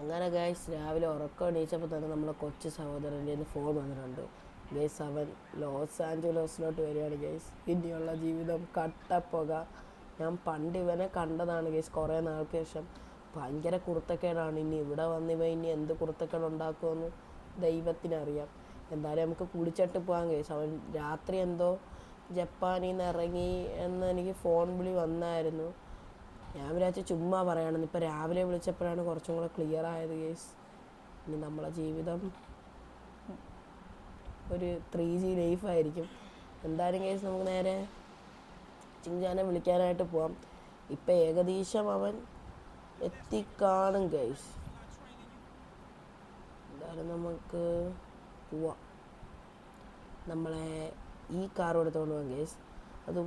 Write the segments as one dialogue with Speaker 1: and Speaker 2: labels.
Speaker 1: അങ്ങനെ ഗൈസ് രാവിലെ ഉറക്കം എണീച്ചപ്പോൾ തന്നെ നമ്മളെ കൊച്ചു സഹോദരന്റെ നിന്ന് ഫോൺ വന്നിട്ടുണ്ട്. ഗൈസ് അവൻ ലോസ് ആഞ്ചലോസിലോട്ട് വരികയാണ് ഗൈസ് ഇനിയുള്ള ജീവിതം കട്ടപ്പുക. ഞാൻ പണ്ട് ഇവനെ കണ്ടതാണ് ഗൈസ് കുറേ നാൾക്ക് ശേഷം. ഭയങ്കര കുർത്തക്കേടാണ്. ഇനി ഇവിടെ വന്നിവ ഇനി എന്ത് കുർത്തക്കേട് ഉണ്ടാക്കുമെന്ന് ദൈവത്തിനറിയാം. എന്തായാലും നമുക്ക് കുടിച്ചിട്ട് പോകാം ഗൈസ് അവൻ രാത്രി എന്തോ ജപ്പാനിൽ നിന്ന് ഇറങ്ങി എന്ന് എനിക്ക് ഫോൺ വിളി വന്നായിരുന്നു. ഞാൻ വിചാരിച്ച ചുമ്മാ പറയണമെന്ന് ഇപ്പം രാവിലെ വിളിച്ചപ്പോഴാണ് കുറച്ചും കൂടെ ക്ലിയർ ആയത് കേസ് ഇനി നമ്മളെ ജീവിതം ഒരു ത്രീ ജി ലൈഫായിരിക്കും എന്തായാലും കേസ് നമുക്ക് നേരെ ചിഞ്ചാനെ വിളിക്കാനായിട്ട് പോവാം. ഇപ്പം ഏകദേശം അവൻ എത്തിക്കാണും കേസ് എന്തായാലും നമുക്ക് പോവാം. നമ്മളെ ഈ കാർ എടുത്തോണ്ട് പോകാം കേസ് അത്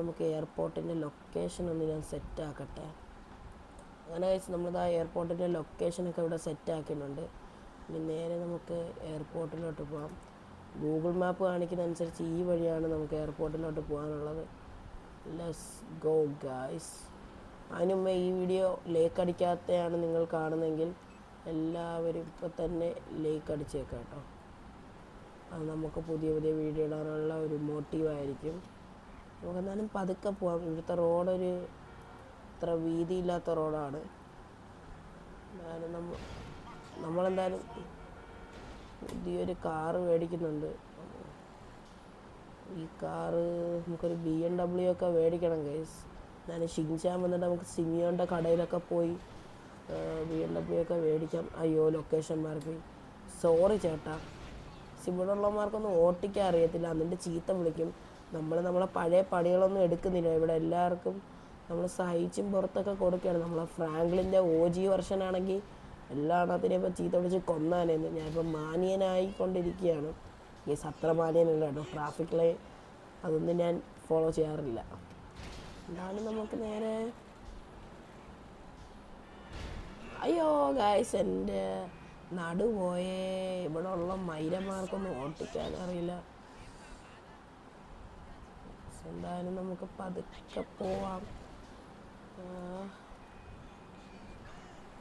Speaker 1: നമുക്ക് എയർപോർട്ടിന്റെ ലൊക്കേഷൻ ഒന്ന് ഞാൻ സെറ്റ് ആക്കട്ടെ. അങ്ങനെ വെച്ച് നമ്മളത് ആ എയർപോർട്ടിന്റെ ലൊക്കേഷനൊക്കെ ഇവിടെ സെറ്റ് ആക്കിയിട്ടുണ്ട്. ഇനി നേരെ നമുക്ക് എയർപോർട്ടിലോട്ട് പോകാം. ഗൂഗിൾ മാപ്പ് കാണിക്കുന്ന അനുസരിച്ച് ഈ വഴിയാണ് നമുക്ക് എയർപോർട്ടിലോട്ട് പോകാനുള്ളത്. ലെസ് ഗോ ഗായ്സ് അതിനുമ്പ് ഈ വീഡിയോ ലേക്ക് അടിക്കാത്തയാണ് നിങ്ങൾ കാണുന്നതെങ്കിൽ എല്ലാവരും ഇപ്പം തന്നെ ലേക്ക് അടിച്ചേക്കാം കേട്ടോ. അത് നമുക്ക് പുതിയ പുതിയ വീഡിയോ ഇടാനുള്ള ഒരു മോട്ടീവായിരിക്കും നമുക്ക് എന്നാലും പതുക്കെ പോവാം. ഇവിടുത്തെ റോഡൊരു ഇത്ര വീതിയില്ലാത്ത റോഡാണ് എന്നാലും നമ്മ നമ്മളെന്തായാലും പുതിയൊരു കാറ് മേടിക്കുന്നുണ്ട്. ഈ കാറ് നമുക്കൊരു ബി എം ഡബ്ല്യു ഒക്കെ മേടിക്കണം കേസ് ഞാൻ ഷിൻചാൻ വന്നിട്ട് നമുക്ക് സിമിയോന്റെ കടയിലൊക്കെ പോയി ബി എം ഡബ്ല്യു ഒക്കെ മേടിക്കാം. അയ്യോ ലൊക്കേഷൻ മാർക്ക് സോറി ചേട്ടാ. ഇവിടെ ഓട്ടിക്കാൻ അറിയത്തില്ല. എന്നിട്ട് ചീത്ത വിളിക്കും. നമ്മൾ നമ്മളെ പഴയ പണികളൊന്നും എടുക്കുന്നില്ല. ഇവിടെ എല്ലാവർക്കും നമ്മൾ സഹിച്ചും പുറത്തൊക്കെ കൊടുക്കുകയാണ്. നമ്മളെ ഫ്രാങ്ക്ലിന്റെ ഒ ജി വർഷനാണെങ്കിൽ എല്ലാ എണ്ണത്തിനെയും ഇപ്പം ചീത്ത വിളിച്ച് കൊന്നാനെന്ന് ഞാനിപ്പോൾ മാനിയനായിക്കൊണ്ടിരിക്കുകയാണ്. ഈ സത്ര മാനിയനല്ല കേട്ടോ. ട്രാഫിക് ലൈൻ അതൊന്നും ഞാൻ ഫോളോ ചെയ്യാറില്ല. എന്താണ് നമുക്ക് നേരെ അയ്യോ ഗായ്സ് എന്റെ നടുപോയേ. ഇവിടെ ഉള്ള മൈരന്മാർക്കൊന്നും ഓട്ടിക്കാൻ അറിയില്ല. എന്തായാലും നമുക്ക് പതുക്കെ പോവാം.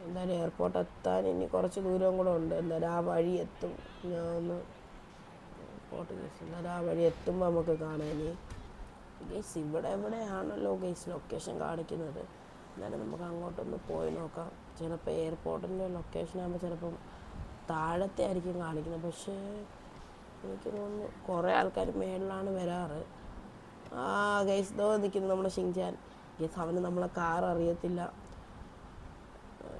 Speaker 1: എന്തായാലും എയർപോർട്ട് എത്താൻ ഇനി കുറച്ച് ദൂരം കൂടെ ഉണ്ട്. എന്തായാലും ആ വഴി എത്തും. ഞാൻ ഒന്ന് എയർപോർട്ട് എന്തായാലും ആ വഴി എത്തുമ്പോൾ നമുക്ക് കാണാൻ ഇനി. ഗേസ് ഇവിടെ എവിടെയാണല്ലോ ഗേസ് ലൊക്കേഷൻ കാണിക്കുന്നത്? എന്നാലും നമുക്ക് അങ്ങോട്ടൊന്ന് പോയി നോക്കാം. ചിലപ്പോൾ എയർപോർട്ടിന്റെ ലൊക്കേഷൻ ആകുമ്പോൾ ചിലപ്പം താഴത്തെ ആയിരിക്കും കാണിക്കുന്നത്. പക്ഷേ എനിക്ക് തോന്നുന്നു കുറേ ആൾക്കാർ മേളിലാണ് വരാറ്. ആ ഗൈസ് ദോ നിൽക്കുന്നു നമ്മുടെ ഷിങ്ചാൻ ഗൈസ് അവന് നമ്മളെ കാർ അറിയത്തില്ല.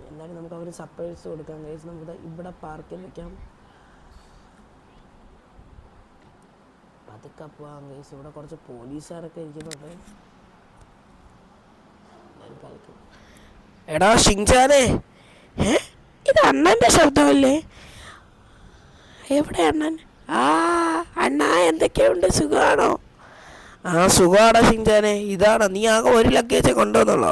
Speaker 1: എന്തായാലും നമുക്ക് അവന് സർപ്രൈസ് കൊടുക്കാം ഗൈസ് നമുക്ക് ഇവിടെ പാർക്കിൽ വെക്കാം. പതുക്കെ പോവാം ഗൈസ് ഇവിടെ കുറച്ച് പോലീസുകാരൊക്കെ ഇരിക്കുന്നുണ്ട്. എടാ ഷിങ്ചാനെ ഇത് അണ്ണന്റെ ശബ്ദമല്ലേ? എവിടെ അണ്ണൻ? ആ അണ്ണാ എന്തൊക്കെയുണ്ട്? സുഖമാണോ ആ സുഖമാടാ ഷിങ്ചാനെ ഇതാണ്? നീ ആകെ ഒരു ലഗേജ് കൊണ്ടുവന്നുള്ളോ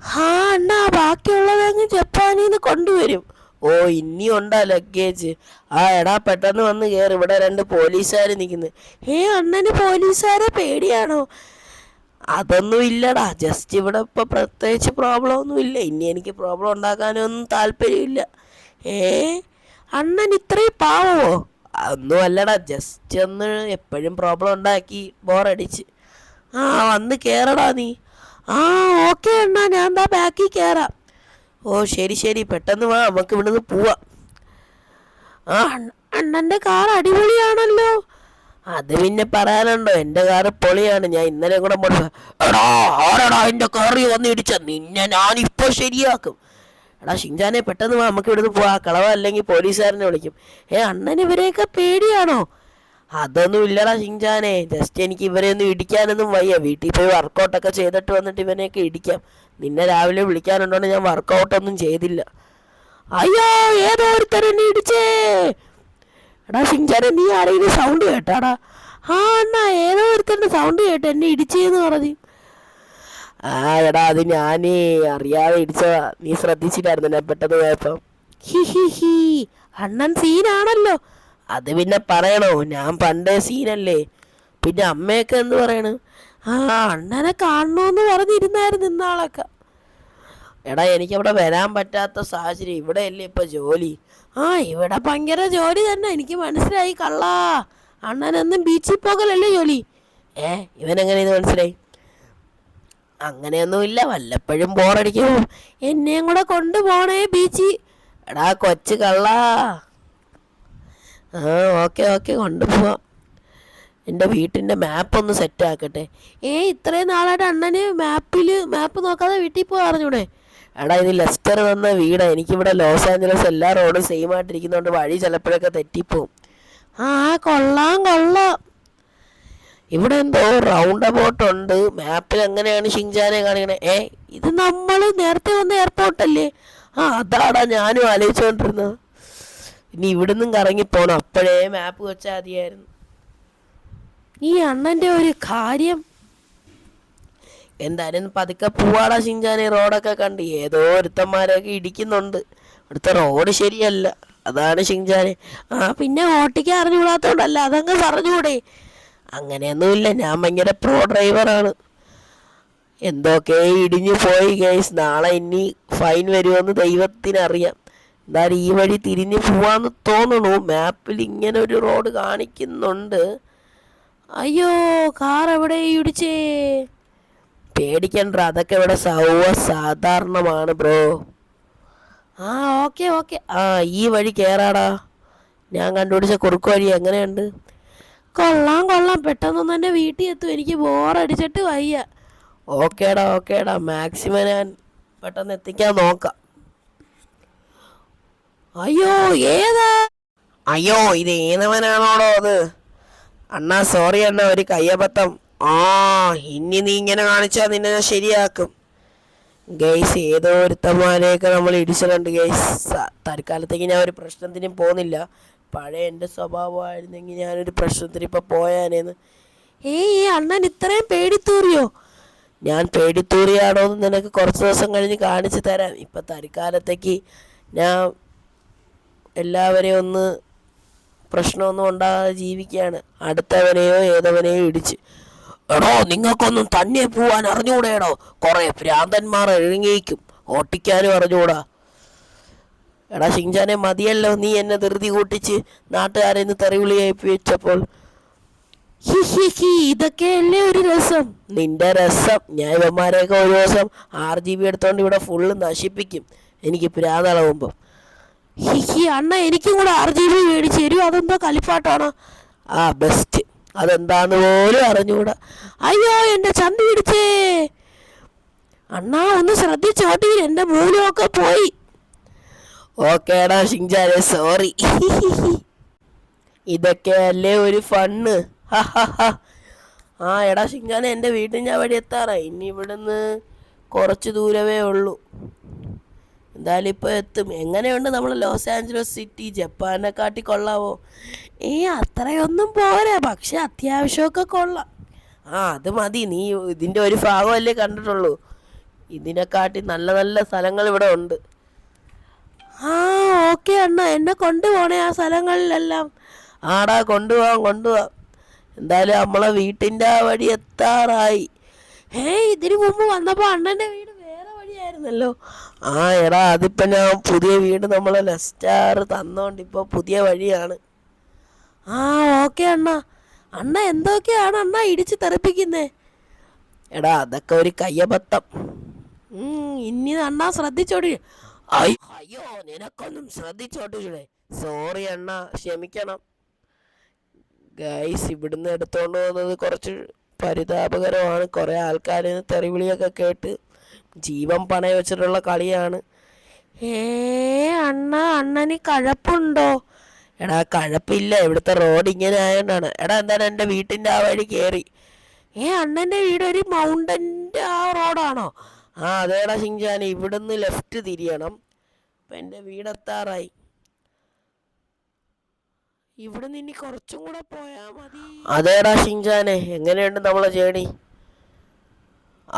Speaker 1: ഹാ അണ്ണാ ബാക്കിയുള്ളതങ്ങ് ജപ്പാനിൽ നിന്ന് കൊണ്ടുവരും. ഓ ഇനി ഉണ്ടാ ലഗേജ് ആ എടാ പെട്ടെന്ന് വന്ന് കയറി ഇവിടെ രണ്ട് പോലീസുകാർ നിൽക്കുന്നു ഹേ അണ്ണന് പോലീസുകാരെ പേടിയാണോ? അതൊന്നും ഇല്ലടാ. ജസ്റ്റ് ഇവിടെ ഇപ്പൊ പ്രത്യേകിച്ച് പ്രോബ്ലം ഒന്നും ഇല്ല. ഇനി എനിക്ക് പ്രോബ്ലം ഉണ്ടാക്കാനൊന്നും താല്പര്യമില്ല. ഏ? അണ്ണൻ ഇത്രയും പാവമോ ഒന്നും അല്ലടാ ജസ്റ്റ് ഒന്ന് എപ്പോഴും പ്രോബ്ലം ഉണ്ടാക്കി ബോറടിച്ച് ആ വന്ന് കയറടാ നീ. ആ ഓക്കെ അണ്ണാ ഞാൻ എന്താ ബാക്കിൽ കയറാം ഓ ശരി ശരി പെട്ടെന്ന് വാ നമുക്ക് ഇവിടുന്ന് പോവാം. ആ അണ്ണന്റെ കാർ അടിപൊളിയാണല്ലോ. അത് പിന്നെ പറയാനുണ്ടോ എന്റെ കാറ് പൊളിയാണ് ഞാൻ ഇന്നലെ കൂടെ എടാ ആരാടാ എന്റെ കാറി വന്ന് ഇടിച്ച? നിന്നെ ഞാനിപ്പോൾ ശരിയാക്കും. എടാ ഷിൻജാനെ പെട്ടെന്ന് വാ നമുക്ക് ഇവിടുന്ന് പോവാ. കളവ അല്ലെങ്കിൽ പോലീസുകാരനെ വിളിക്കും. ഏ അണ്ണൻ ഇവരെയൊക്കെ പേടിയാണോ? അതൊന്നും ഇല്ലടാ ഷിൻജാനെ. ജസ്റ്റ് എനിക്ക് ഇവരെ ഇവരെയൊന്നും ഇടിക്കാനൊന്നും വയ്യ. വീട്ടിൽ പോയി വർക്കൗട്ടൊക്കെ ചെയ്തിട്ട് വന്നിട്ട് ഇവനെയൊക്കെ ഇടിക്കാം. നിന്നെ രാവിലെ വിളിക്കാനുണ്ടോണ്ട് ഞാൻ വർക്കൗട്ടൊന്നും ചെയ്തില്ല. അയ്യോ ഏതോ ഒരുത്തരെന്നെ ഇടിച്ചേ. എടാ ഷിൻജാനെ നീ ആരെങ്കിലും സൗണ്ട് കേട്ടാടാ? ആ അണ്ണാ ഏതോ ഒരുത്തന്റെ സൗണ്ട് കേട്ട് എന്നെ ഇടിച്ചേന്ന് പറഞ്ഞു. ആ എടാ അത് ഞാനേ അറിയാതെ ഇടിച്ചതാ നീ ശ്രദ്ധിച്ചില്ലായിരുന്നു ഞാൻ പെട്ടെന്ന് പോയപ്പം. ഹി ഹി ഹി. അണ്ണൻ സീനാണല്ലോ. അത് പിന്നെ പറയണോ? ഞാൻ പണ്ടേ സീനല്ലേ. പിന്നെ അമ്മയൊക്കെ എന്ത് പറയണ്? ആ അണ്ണനെ കാണണമെന്ന് പറഞ്ഞിരുന്നായിരുന്നു ഇന്നാളൊക്കെ. എടാ എനിക്കവിടെ വരാൻ പറ്റാത്ത സാഹചര്യം. ഇവിടെ അല്ലേ ഇപ്പൊ ജോലി? ആ ഇവിടെ ഭയങ്കര ജോലി തന്നെ. എനിക്ക് മനസ്സിലായി കള്ളാ. അണ്ണനെന്നും ബീച്ചിൽ പോകലല്ലേ ജോലി? ഏ ഇവനെങ്ങനെ മനസ്സിലായി? അങ്ങനെയൊന്നുമില്ല. വല്ലപ്പോഴും ബോറടിക്കും എന്നെയും കൂടെ കൊണ്ടുപോണേ ബീച്ചി. എടാ കൊച്ചു കള്ളാ. ആ ഓക്കെ ഓക്കെ കൊണ്ടുപോവാം എന്റെ വീട്ടിന്റെ മാപ്പൊന്ന് സെറ്റ് ആക്കട്ടെ. ഏ ഇത്രയും നാളായിട്ട് അണ്ണന് മാപ്പിൽ മാപ്പ് നോക്കാതെ വീട്ടിൽ പോകാൻ അറിഞ്ഞൂടെ? എടാ ഇത് ലെസ്റ്റർ വന്ന വീടാണ് എനിക്കിവിടെ ലോസ് ആഞ്ചലസ് എല്ലാ റോഡും സെയിം ആയിട്ടിരിക്കുന്നതുകൊണ്ട് വഴി ചിലപ്പോഴൊക്കെ തെറ്റിപ്പോവും. ആ കൊള്ളാം കൊള്ളാം. ഇവിടെ എന്തോ റൗണ്ട് അബൌട്ട് ഉണ്ട്. മാപ്പിൽ എങ്ങനെയാണ് ഷിങ്ചാനെ കാണിക്കണേ? ഏ ഇത് നമ്മൾ നേരത്തെ വന്ന എയർപോർട്ടല്ലേ ആ അതാടാ ഞാനും ആലോചിച്ചുകൊണ്ടിരുന്നത് ഇനി ഇവിടെ കറങ്ങി പോണം. അപ്പോഴേ മാപ്പ് വെച്ചാൽ മതിയായിരുന്നു. ഈ അണ്ണന്റെ ഒരു കാര്യം. എന്തായാലും പതുക്കെ പൂവാടാ ഷിഞ്ചാനെ റോഡൊക്കെ കണ്ട് ഏതോ ഒരുത്തന്മാരൊക്കെ ഇടിക്കുന്നുണ്ട്. ഇവിടുത്തെ റോഡ് ശരിയല്ല. അതാണ് ഷിങ്ചാനെ ആ പിന്നെ ഓട്ടിക്ക് അറിഞ്ഞുകൂടാത്തോണ്ടല്ല അതങ്ങ് പറഞ്ഞുകൂടെ? അങ്ങനെയൊന്നുമില്ല ഞാൻ ഭയങ്കര പ്രോ ഡ്രൈവറാണ് എന്തൊക്കെ ഇടിഞ്ഞു പോയി ഗൈസ് നാളെ ഇനി ഫൈൻ വരുമെന്ന് ദൈവത്തിനറിയാം. എന്തായാലും ഈ വഴി തിരിഞ്ഞു പോവാന്ന് തോന്നണു. മാപ്പിൽ ഇങ്ങനെ ഒരു റോഡ് കാണിക്കുന്നുണ്ട്. അയ്യോ കാർ എവിടെ ഇടിച്ചേ? പേടിക്കണ്ട അതൊക്കെ ഇവിടെ സാധാരണമാണ് ബ്രോ ആ ഓക്കെ ഓക്കെ ആ ഈ വഴി കയറാടാ ഞാൻ കണ്ടുപിടിച്ച കുറുക്കു വഴി എങ്ങനെയുണ്ട്? കൊള്ളാം കൊള്ളാം. പെട്ടെന്ന് തന്നെ വീട്ടിൽ എത്തും. എനിക്ക് ബോറടിച്ചിട്ട് വയ്യ. ഓക്കേടാ ഓക്കേടാ. മാക്സിമം ഞാൻ പെട്ടെന്ന് എത്തിക്കാൻ നോക്കാം. അയ്യോ ഏതാ? അയ്യോ ഇത് ഏതവനാണോടോ അത്? അണ്ണാ സോറി അണ്ണ ഒരു കയ്യബദ്ധം. ആ ഇനി നീ ഇങ്ങനെ കാണിച്ചാൽ നിന്നെ ഞാൻ ശരിയാക്കും. ഗൈസ് ഏതോ ഒരുത്തന്മാരെയൊക്കെ നമ്മൾ ഇടിച്ചിട്ടുണ്ട് ഗൈസ് തൽക്കാലത്തേക്ക് ഞാൻ ഒരു പ്രശ്നത്തിനും പോകുന്നില്ല. പഴയ എന്റെ സ്വഭാവമായിരുന്നെങ്കിൽ ഞാനൊരു പ്രശ്നത്തിന് ഇപ്പം പോയാനേന്ന്. ഏയ് അണ്ണൻ ഇത്രയും പേടിത്തൂറിയോ? ഞാൻ പേടിത്തൂറിയാണോ എന്ന് നിനക്ക് കുറച്ച് ദിവസം കഴിഞ്ഞ് കാണിച്ചു തരാം. ഇപ്പം തൽക്കാലത്തേക്ക് ഞാൻ എല്ലാവരെയും ഒന്ന് പ്രശ്നമൊന്നും ഉണ്ടാകാതെ ജീവിക്കുകയാണ്. അടുത്തവനെയോ ഏതവനെയോ ഇടിച്ച്. എടോ നിങ്ങൾക്കൊന്നും തന്നെ പോവാൻ അറിഞ്ഞുകൂടെയാണോ കുറെ ഭ്രാന്തന്മാർ എഴുങ്ങിയിക്കും ഓട്ടിക്കാനും അറിഞ്ഞൂടാ. എടാ ഷിങ്ജാനെ മതിയല്ലോ നീ എന്നെ ധൃതി കൂട്ടിച്ച് നാട്ടുകാരെ ഇന്ന് തെറിവിളിയായി വെച്ചപ്പോൾ. ഇതൊക്കെയല്ലേ ഒരു രസം? നിന്റെ രസം. ഞാൻ ഇവന്മാരെയൊക്കെ ഒരു ദിവസം ആർ ജി ബി എടുത്തോണ്ട് ഇവിടെ ഫുള്ള് നശിപ്പിക്കും. എനിക്ക് പ്രാതളവുമ്പോൾ ഹിഹി അണ്ണ എനിക്കും കൂടെ ആർ ജി ബി മേടിച്ച് തരും അതെന്തോ കലിപ്പാട്ടാണ് ആ ബെസ്റ്റ് അതെന്താന്ന് പോലും അറിഞ്ഞുകൂടെ അയ്യോ എന്റെ ചന്തി പിടിച്ചേ. അണ്ണാ ഒന്ന് ശ്രദ്ധിച്ചോട്ടി. എന്റെ മൂലമൊക്കെ പോയി. ഓക്കേടാ ഷിങ്ജാനെ സോറി. ഇതൊക്കെ അല്ലേ ഒരു ഫണ്ണ്. ആ എടാ ഷിങ്ജാനെ എന്റെ വീട്ടിൽ ഞാൻ വഴി എത്താറായി ഇനി ഇവിടുന്ന് കുറച്ച് ദൂരമേ ഉള്ളൂ. എന്തായാലും ഇപ്പോൾ എത്തും. എങ്ങനെയുണ്ട് നമ്മൾ ലോസ് ആഞ്ചലസ് സിറ്റി? ജപ്പാനെ കാട്ടി കൊള്ളാവോ? ഏ അത്രയൊന്നും പോരാ. പക്ഷെ അത്യാവശ്യമൊക്കെ കൊള്ളാം. ആ അത് മതി. നീ ഇതിന്റെ ഒരു ഭാഗമല്ലേ കണ്ടിട്ടുള്ളൂ. ഇതിനെക്കാട്ടി നല്ല നല്ല സ്ഥലങ്ങൾ ഇവിടെ ഉണ്ട്. ആ ഓക്കെ അണ്ണ. എന്നെ കൊണ്ടുപോണേ ആ സ്ഥലങ്ങളിലെല്ലാം. ആടാ കൊണ്ടുപോവാം കൊണ്ടുപോവാം. എന്തായാലും നമ്മളെ വീട്ടിന്റെ ആ വഴി എത്താറായി. ഏയ് ഇതിനു മുമ്പ് വന്നപ്പോൾ അണ്ണന്റെ വീട് വേറെ വഴിയായിരുന്നല്ലോ. ആ എടാ അതിപ്പോൾ ഞാൻ പുതിയ വീട് നമ്മളെ ലെസ്റ്റാർ തന്നോണ്ട് ഇപ്പോൾ പുതിയ വഴിയാണ്. ആ ഓക്കെ അണ്ണ. അണ്ണ എന്തൊക്കെയാണ് അണ്ണ ഇടിച്ച് തെറിപ്പിക്കുന്നേ? എടാ അതൊക്കെ ഒരു കയ്യബദ്ധം. ഉം, ഇനി അണ്ണ ശ്രദ്ധിച്ചോടി. അയ്യോ നിനക്കൊന്നും ശ്രദ്ധിച്ചോട്ടില്ലേ സോറി അണ്ണ ക്ഷമിക്കണം. ഗൈസ് ഇവിടുന്ന് എടുത്തോണ്ട് പോകുന്നത് കുറച്ച് പരിതാപകരമാണ്. കുറേ ആൾക്കാരിൽ നിന്ന് തെറിവിളിയൊക്കെ കേട്ട് ജീവൻ പണയം വെച്ചിട്ടുള്ള കളിയാണ്. ഏ അണ്ണ അണ്ണന് കഴപ്പുണ്ടോ? എടാ കഴപ്പില്ല. ഇവിടുത്തെ റോഡ് ഇങ്ങനെ ആയതുകൊണ്ടാണ് എടാ എന്താണ് എന്റെ വീട്ടിന്റെ ആ വഴി കയറി ഏ അണ്ണന്റെ വീട് ഒരു മൗണ്ടന്റെ ആ റോഡാണോ ആ അതേടാ ഷിങ്ജാൻ ഇവിടുന്ന് ലെഫ്റ്റ് തിരിയണം. അപ്പം എന്റെ വീടെത്താറായി ഇവിടുന്ന് ഇനി കുറച്ചും കൂടെ പോയാ മതി. അതേടാ ഷിങ്ജാനെ എങ്ങനെയുണ്ട് നമ്മളെ ജേണി?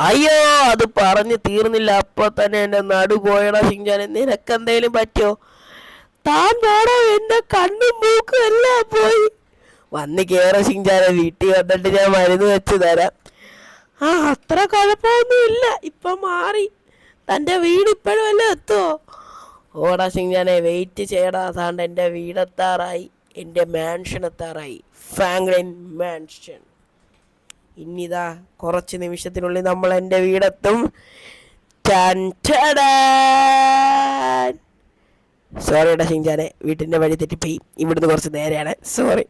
Speaker 1: അയ്യോ അത് പറഞ്ഞു തീർന്നില്ല. അപ്പൊ തന്നെ എന്റെ നടു പോയടാ ഷിങ്ജാനെ നിനക്കെന്തേലും പറ്റോ താൻ പോടോ എന്റെ കണ്ണും മൂക്കും എല്ലാം പോയി? വന്ന് കേറ ഷിങ്ജാനെ വീട്ടിൽ വന്നിട്ട് ഞാൻ മരുന്ന് വെച്ച് തരാം. ആ അത്ര കുഴപ്പമൊന്നുമില്ല. ഇപ്പൊ മാറി. തന്റെ വീട് ഇപ്പോഴും അല്ലേ എത്തുമോ ഓടാ സിംഗാനെ വെയിറ്റ് ചെയ്യടാ. അതാണ്ട് എന്റെ വീടെത്താറായി എന്റെ മാൻഷൻ എത്താറായി. ഫാങ്ക്ലിൻ മാൻഷൻ ഇനിതാ കുറച്ച് നിമിഷത്തിനുള്ളിൽ നമ്മൾ എന്റെ വീടെത്തും. സോറിയുടെ ഷിങ്ചാനെ വീട്ടിന്റെ വഴി തെറ്റിപ്പോയി. ഇവിടുന്ന് കുറച്ച് നേരെയാണ്. സോറി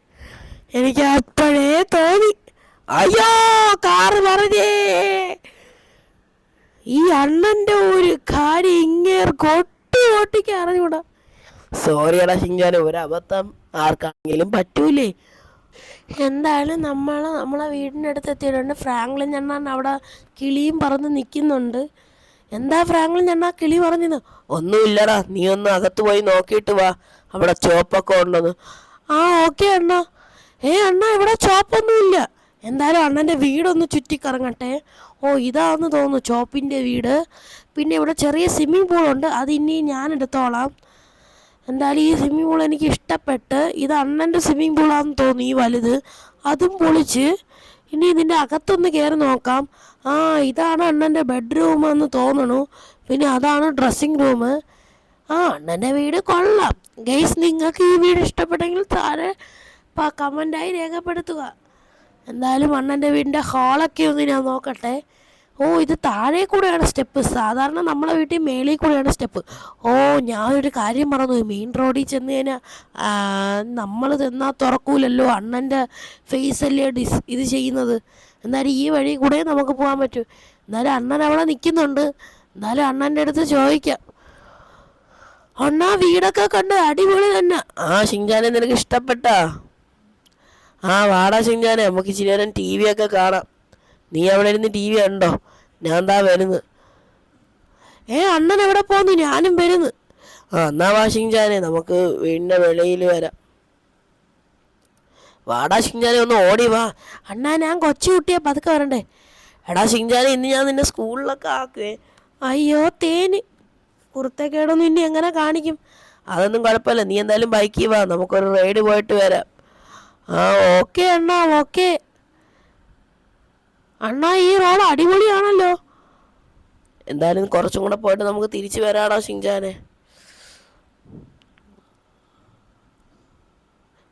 Speaker 1: എനിക്ക് അപ്പോഴേ തോന്നി. അയ്യോ കാറ് പറഞ്ഞേ. ഈ അണ്ണന്റെ ഒരു കാര്യം ഇങ്ങേർ കൊട്ടി കൊട്ടിക്ക് അറിഞ്ഞൂടാ. സോറിയടാ ഷിങ്ചാനെ ഒരു അബദ്ധം. ആർക്കാണെങ്കിലും പറ്റൂലേ. എന്തായാലും നമ്മൾ നമ്മളെ വീടിന്റെ അടുത്ത് എത്തിയിട്ടുണ്ട്. ഫ്രാങ്ക്ലിൻ ഞണ്ണാൻ അവിടെ കിളിയും പറന്ന് നിൽക്കുന്നുണ്ട് എന്താ ഫ്രാങ്ക്ലിൻ ഞണ്ണാ കിളി പറഞ്ഞത് ഒന്നുമില്ലടാ നീ ഒന്ന് അകത്ത് പോയി നോക്കിയിട്ട് വാ. അവിടെ ചോപ്പൊക്കെ ഉണ്ടെന്ന് ആ ഓക്കെ അണ്ണാ. ഏ അണ്ണാ ഇവിടെ ചോപ്പൊന്നുമില്ല എന്തായാലും അണ്ണന്റെ വീടൊന്ന് ചുറ്റിക്കറങ്ങട്ടെ. ഓ ഇതാണെന്ന് തോന്നുന്നു ചോപ്പിന്റെ വീട്. പിന്നെ ഇവിടെ ചെറിയ സ്വിമ്മിംഗ് പൂളുണ്ട്. അത് ഇനി ഞാൻ എടുത്തോളാം. എന്തായാലും ഈ സ്വിമ്മിംഗ് പൂൾ എനിക്ക് ഇഷ്ടപ്പെട്ട് ഇത് അണ്ണന്റെ സ്വിമ്മിംഗ് പൂളാണെന്ന് തോന്നി ഈ വലുത്. അതും പൊളിച്ച് ഇനി ഇതിന്റെ അകത്തൊന്ന് കയറി നോക്കാം. ആ ഇതാണ് അണ്ണന്റെ ബെഡ്റൂം എന്ന് തോന്നണു. പിന്നെ അതാണ് ഡ്രസ്സിങ് റൂം. ആ അണ്ണന്റെ വീട് കൊള്ളാം. ഗൈസ് നിങ്ങൾക്ക് ഈ വീട് ഇഷ്ടപ്പെട്ടെങ്കിൽ താഴെ കമന്റായി രേഖപ്പെടുത്തുക. എന്തായാലും അണ്ണന്റെ വീടിന്റെ ഹാളൊക്കെ ഒന്ന് ഞാൻ നോക്കട്ടെ. ഓ ഇത് താഴെ കൂടെയാണ് സ്റ്റെപ്പ് സാധാരണ നമ്മളെ വീട്ടിൽ മേളിൽ കൂടെയാണ് സ്റ്റെപ്പ് ഓ ഞാനൊരു കാര്യം മറന്നു. മെയിൻ റോഡിൽ ചെന്ന് കഴിഞ്ഞാൽ നമ്മൾ ചെന്നാൽ തുറക്കൂലല്ലോ അണ്ണന്റെ ഫേസല്ലേ ഡിസ് ഇത് ചെയ്യുന്നത്. എന്നാലും ഈ വഴി കൂടെ നമുക്ക് പോകാൻ പറ്റും. എന്നാലും അണ്ണൻ അവിടെ നിൽക്കുന്നുണ്ട്. എന്നാലും അണ്ണന്റെ അടുത്ത് ചോദിക്കാം. അണ്ണാ വീടൊക്കെ കണ്ട് അടിപൊളി തന്നെ. ആ ഷിങ്കാനെ നിനക്ക് ഇഷ്ടപ്പെട്ടാ? ആ വാടാ ശിങ്ങാനെ നമുക്ക് ഇച്ചിരി നേരം ടി വി ഒക്കെ കാണാം. നീ അവിടെ ഇരുന്ന് ടി വി ഉണ്ടോ ഞാൻ എന്താ വരുന്നത് ഏ അണ്ണൻ എവിടെ പോന്നു? ഞാനും വരുന്നു. ആ എന്നാ വാ നമുക്ക് വീടിന്റെ വെളിയിൽ വരാം. വാടാ ശിങ്ങാനെ ഒന്ന് ഓടി വാ. അണ്ണാ ഞാൻ കൊച്ചു കുട്ടിയെ പതുക്കെ വരണ്ടേ. എടാ ശിങ്ചാനെ ഇന്ന് ഞാൻ നിന്നെ സ്കൂളിലൊക്കെ ആക്കുവേ. അയ്യോ തേന്. കുർത്തക്കേടൊന്നും ഇനി എങ്ങനെ കാണിക്കും? അതൊന്നും കുഴപ്പമില്ല. നീ എന്തായാലും ബൈക്കിൽ വാ. നമുക്കൊരു റൈഡ് പോയിട്ട് വരാം. ആ ഓക്കെ അണ്ണാ ഓക്കെ. അണ്ണാ ഈ റോഡ് അടിപൊളിയാണല്ലോ. എന്തായാലും കുറച്ചും കൂടെ പോയിട്ട് നമുക്ക് തിരിച്ചു വരാടാ ഷിങ്ചാനെ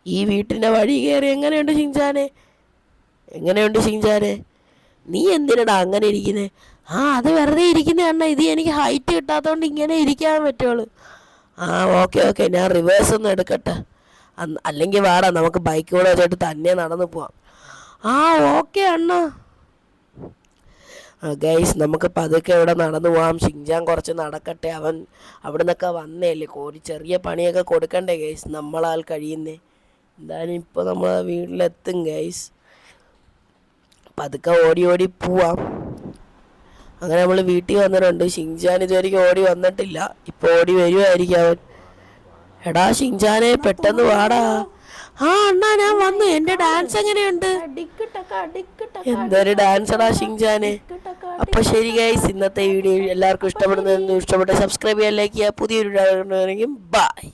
Speaker 1: ഈ വീട്ടിന്റെ വഴി കയറി എങ്ങനെയുണ്ട് ഷിങ്ചാനെ എങ്ങനെയുണ്ട് ഷിങ്ചാനെ നീ എന്തിനടാ അങ്ങനെ ഇരിക്കുന്നേ? ആ അത് വെറുതെ ഇരിക്കുന്ന അണ്ണ. ഇത് എനിക്ക് ഹൈറ്റ് കിട്ടാത്തതുകൊണ്ട് ഇങ്ങനെ ഇരിക്കാൻ പറ്റുള്ളൂ. ആ ഓക്കെ ഓക്കെ. ഞാൻ റിവേഴ്സ് ഒന്ന് എടുക്കട്ടെ. അല്ലെങ്കിൽ വാടാ നമുക്ക് ബൈക്ക് കൂടെ വെച്ചിട്ട് തന്നെ നടന്നു പോവാം. ആ ഓക്കെ അണ്ണ. ഗൈസ് നമുക്ക് പതുക്കെ ഇവിടെ നടന്നു പോവാം. ഷിങ്ജാൻ കുറച്ച് നടക്കട്ടെ. അവൻ അവിടെ നിന്നൊക്കെ വന്നേല്ലേ. ഒരു ചെറിയ പണിയൊക്കെ കൊടുക്കണ്ടേ ഗൈസ് നമ്മളാൽ കഴിയുന്നേ. എന്തായാലും ഇപ്പോൾ നമ്മൾ വീട്ടിലെത്തും ഗൈസ് പതുക്കെ ഓടി ഓടി പോവാം. അങ്ങനെ നമ്മൾ വീട്ടിൽ വന്നിട്ടുണ്ട്. ഷിങ്ജാൻ ഇതുവരെയ്ക്കും ഓടി വന്നിട്ടില്ല. ഇപ്പോൾ ഓടി വരുമായിരിക്കും അവൻ. എടാ ഷിഞ്ചാനെ പെട്ടെന്ന് വാടാ. ആ അണ്ണാ ഞാൻ വന്നു. എന്റെ ഡാൻസ് എങ്ങനെയുണ്ട്? എന്തൊരു ഡാൻസ് എടാ ഷിഞ്ചാനെ. അപ്പൊ ശരി ഗൈസ് ഇന്നത്തെ വീഡിയോ എല്ലാവർക്കും ഇഷ്ടപ്പെടുന്നതെന്ന് ഇഷ്ടപ്പെട്ട സബ്സ്ക്രൈബ് ചെയ്യാൻ ലൈക്ക് ചെയ്യുക പുതിയൊരു ബൈ